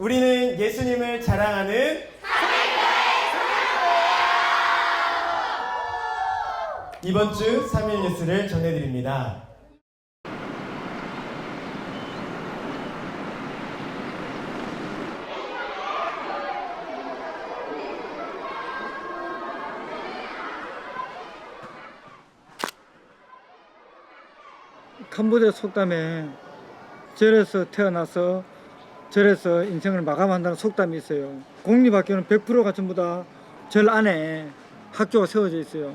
우리는 예수님을 자랑하는 이번 주 3일 뉴스를 전해드립니다. 캄보디아 속담에 절에서 태어나서 절에서 인생을 마감한다는 속담이 있어요. 공립학교는 100%가 전부 다 절 안에 학교가 세워져 있어요.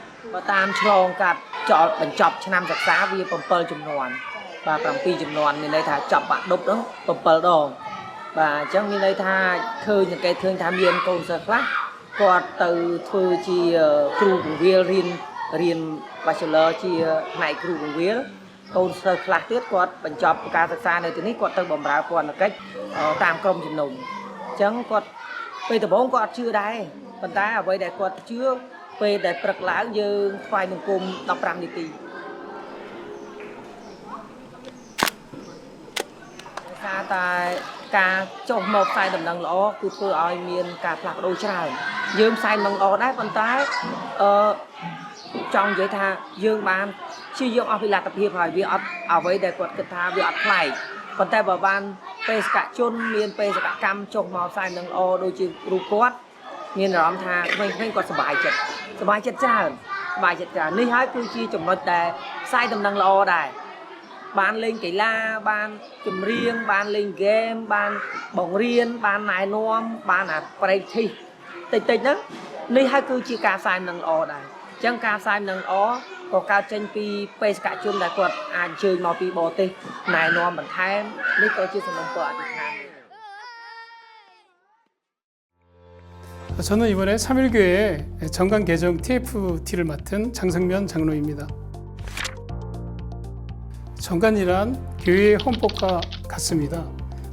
បើតាមឆ្លងកាត់ចោលបញ្ចប់ឆ្នាំសិក្សាវា7ចំនួនបាទ7ចំនួនមានន័យថាចប់បាក់ដប់នោះ7ដងបាទអញ្ចឹងមានន័យថាឃើញសង្កេតឃើញថាមានកូនសិស្សខ្លះគាត់ទៅធ្វើជាគ្រូពង្វាលរៀនរៀន Bachelor ជាផ្នែកគ្រូពង្វាលកូនសិស្សខ្លះទៀតគាត់បញ្ចប់ការសិក្សានៅទីនេះគាត់ទៅបម្រើពន្ធកិច្ចអឺតាមក្រមជំនុំអញ្ចឹងគាត់ពេលដំបូងគាត់អត់ជឿដែរប៉ុន្តែអ្វីដែលគាត់ជឿ ពេលដែលព្រឹកឡើងយើងថ្វាយបង្គំ15នាទីដោយសារតែការចុះមកផ្សាយដំណឹងល្អគឺធ្វើឲ្យមានការផ្លាស់ប្ដូរច្រើនយើងផ្សាយដំណឹងល្អដែរប៉ុន្តែអឺចង់និយាយថាយើងបានព្យាយាមអស់ពីលទ្ធភាពហើយវាអត់អ្វីដែលគាត់គិតថាវាអត់ប្លែកប៉ុន្តែបើបានបេសកជនមានបេសកកម្មចុះមកផ្សាយដំណឹងល្អដូចជាគ្រូគាត់មានអារម្មណ៍ថាក្មេងៗគាត់សប្បាយចិត្ត សប្បាយចិត្តច្រើនសប្បាយចិត្តច្រើននេះហើយគឺជាចំណុចដែលផ្សាយដំណឹងល្អដែរបានលេងកីឡាបានចម្រៀងបានលេងហ្គេមបានបង្រៀនបានណែនាំបានអាប្រេកធីតិចតិចៗហ្នឹងនេះហើយគឺជាការផ្សាយនឹងល្អដែរអញ្ចឹងការផ្សាយនឹងល្អក៏កើតចេញពីបេសកជនដែលគាត់អាចអញ្ជើញមកពីបរទេសណែនាំបន្ថែមនេះក៏ជាសំណុំពរអធិដ្ឋាន 저는 이번에 3일교회 정관 개정 TFT를 맡은 장성면 장로입니다. 정관이란 교회의 헌법과 같습니다.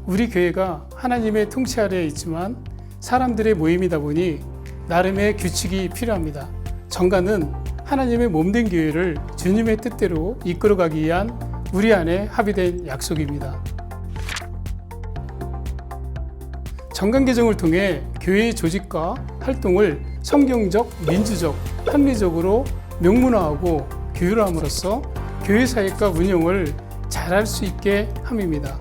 우리 교회가 하나님의 통치 아래에 있지만 사람들의 모임이다 보니 나름의 규칙이 필요합니다. 정관은 하나님의 몸된 교회를 주님의 뜻대로 이끌어가기 위한 우리 안에 합의된 약속입니다. 정관 개정을 통해 교회의 조직과 활동을 성경적, 민주적, 합리적으로 명문화하고 규율함으로써 교회 사역과 운영을 잘할 수 있게 함입니다.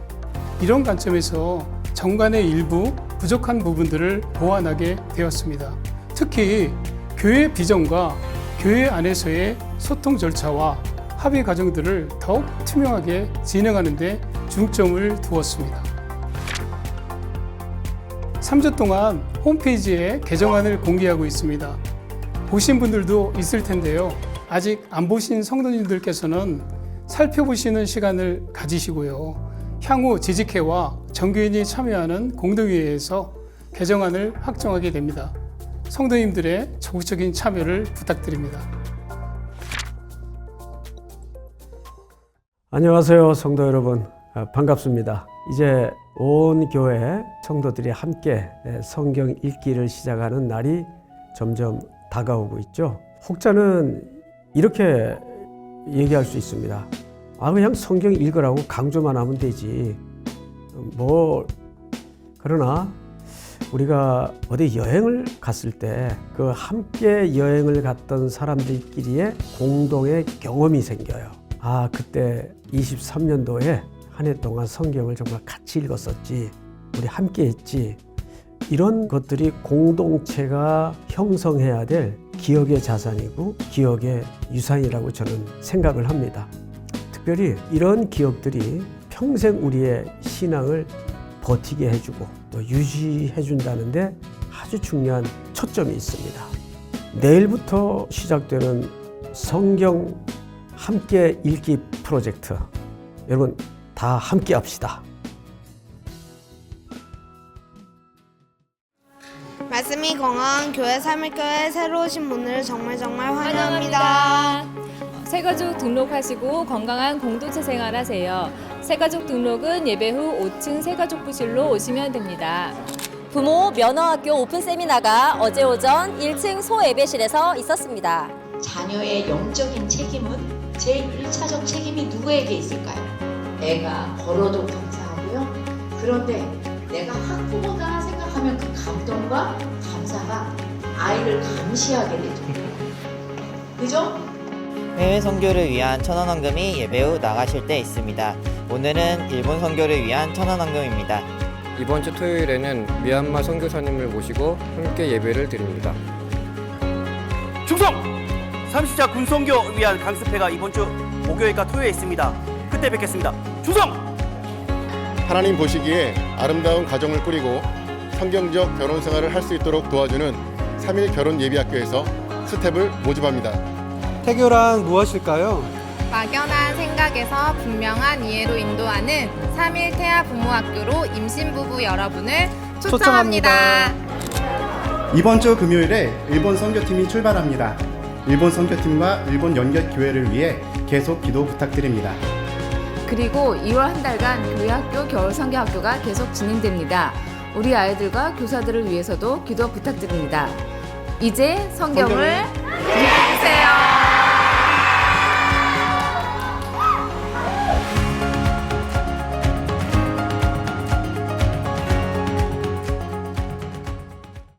이런 관점에서 정관의 일부 부족한 부분들을 보완하게 되었습니다. 특히 교회 비전과 교회 안에서의 소통 절차와 합의 과정들을 더욱 투명하게 진행하는 데 중점을 두었습니다. 3주 동안 홈페이지에 개정안을 공개하고 있습니다. 보신 분들도 있을 텐데요. 아직 안 보신 성도님들께서는 살펴보시는 시간을 가지시고요. 향후 지직회와 정교인이 참여하는 공동회의에서 개정안을 확정하게 됩니다. 성도님들의 적극적인 참여를 부탁드립니다. 안녕하세요, 성도 여러분. 아, 반갑습니다. 이제 온 교회 성도들이 함께 성경 읽기를 시작하는 날이 점점 다가오고 있죠. 혹자는 이렇게 얘기할 수 있습니다. 아, 그냥 성경 읽으라고 강조만 하면 되지. 뭐, 그러나 우리가 어디 여행을 갔을 때 그 함께 여행을 갔던 사람들끼리의 공동의 경험이 생겨요. 아, 그때 23년도에 한 해 동안 성경을 정말 같이 읽었었지. 우리 함께 했지. 이런 것들이 공동체가 형성해야 될 기억의 자산이고 기억의 유산이라고 저는 생각을 합니다. 특별히 이런 기억들이 평생 우리의 신앙을 버티게 해주고 또 유지해 준다는데 아주 중요한 초점이 있습니다. 내일부터 시작되는 성경 함께 읽기 프로젝트 여러분 다 함께 합시다. 말씀이 건강한 교회 3일교회 새로 오신 분들을 정말 정말 환영합니다. 새가족 등록하시고 건강한 공동체 생활하세요. 새가족 등록은 예배 후 5층 새가족 부실로 오시면 됩니다. 부모 면허학교 오픈 세미나가 어제 오전 1층 소예배실에서 있었습니다. 자녀의 영적인 책임은 제일 1차적 책임이 누구에게 있을까요? 애가 걸어도 감사하고요. 그런데 내가 학부모다 생각하면 그 감동과 감사가 아이를 감시하게 되죠. 그죠? 해외 선교를 위한 천원 헌금이 예배 후 나가실 때 있습니다. 오늘은 일본 선교를 위한 천원 헌금입니다. 이번 주 토요일에는 미얀마 선교사님을 모시고 함께 예배를 드립니다. 충성! 30자 군선교 위한 강습회가 이번 주 목요일과 토요일에 있습니다. 그때 뵙겠습니다. 충성! 하나님 보시기에 아름다운 가정을 꾸리고 성경적 결혼 생활을 할 수 있도록 도와주는 3일 결혼 예비학교에서 스텝을 모집합니다. 태교란 무엇일까요? 막연한 생각에서 분명한 이해로 인도하는 3일 태아 부모학교로 임신부부 여러분을 초청합니다. 이번 주 금요일에 일본 선교팀이 출발합니다. 일본 선교팀과 일본 연결 교회를 위해 계속 기도 부탁드립니다. 그리고 2월 한 달간 교회 학교 겨울 성교 학교가 계속 진행됩니다. 우리 아이들과 교사들을 위해서도 기도 부탁드립니다. 이제 성경을